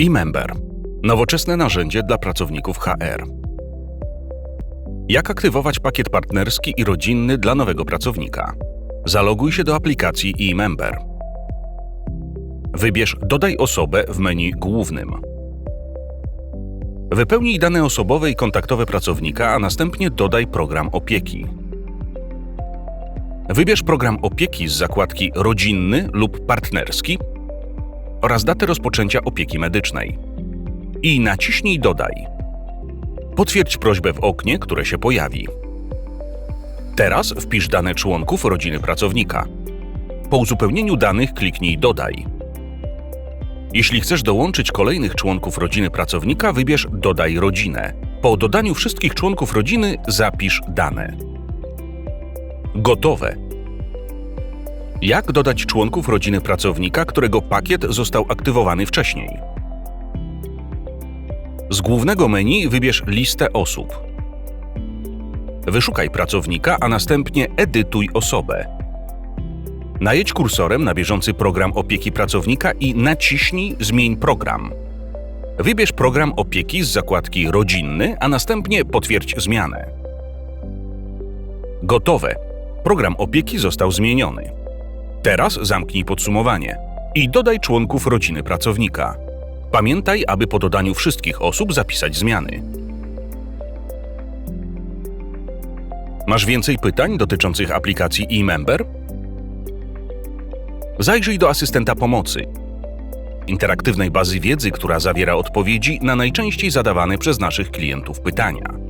E-Member nowoczesne narzędzie dla pracowników HR. Jak aktywować pakiet partnerski i rodzinny dla nowego pracownika? Zaloguj się do aplikacji e-Member. Wybierz Dodaj osobę w menu głównym. Wypełnij dane osobowe i kontaktowe pracownika, a następnie dodaj program opieki. Wybierz program opieki z zakładki rodzinny lub partnerski oraz datę rozpoczęcia opieki medycznej. I naciśnij Dodaj. Potwierdź prośbę w oknie, które się pojawi. Teraz wpisz dane członków rodziny pracownika. Po uzupełnieniu danych kliknij Dodaj. Jeśli chcesz dołączyć kolejnych członków rodziny pracownika, wybierz Dodaj rodzinę. Po dodaniu wszystkich członków rodziny zapisz dane. Gotowe. Jak dodać członków rodziny pracownika, którego pakiet został aktywowany wcześniej? Z głównego menu wybierz listę osób. Wyszukaj pracownika, a następnie edytuj osobę. Najedź kursorem na bieżący program opieki pracownika i naciśnij Zmień program. Wybierz program opieki z zakładki Rodzinny, a następnie potwierdź zmianę. Gotowe. Program opieki został zmieniony. Teraz zamknij podsumowanie i dodaj członków rodziny pracownika. Pamiętaj, aby po dodaniu wszystkich osób zapisać zmiany. Masz więcej pytań dotyczących aplikacji e-Member? Zajrzyj do asystenta pomocy, interaktywnej bazy wiedzy, która zawiera odpowiedzi na najczęściej zadawane przez naszych klientów pytania.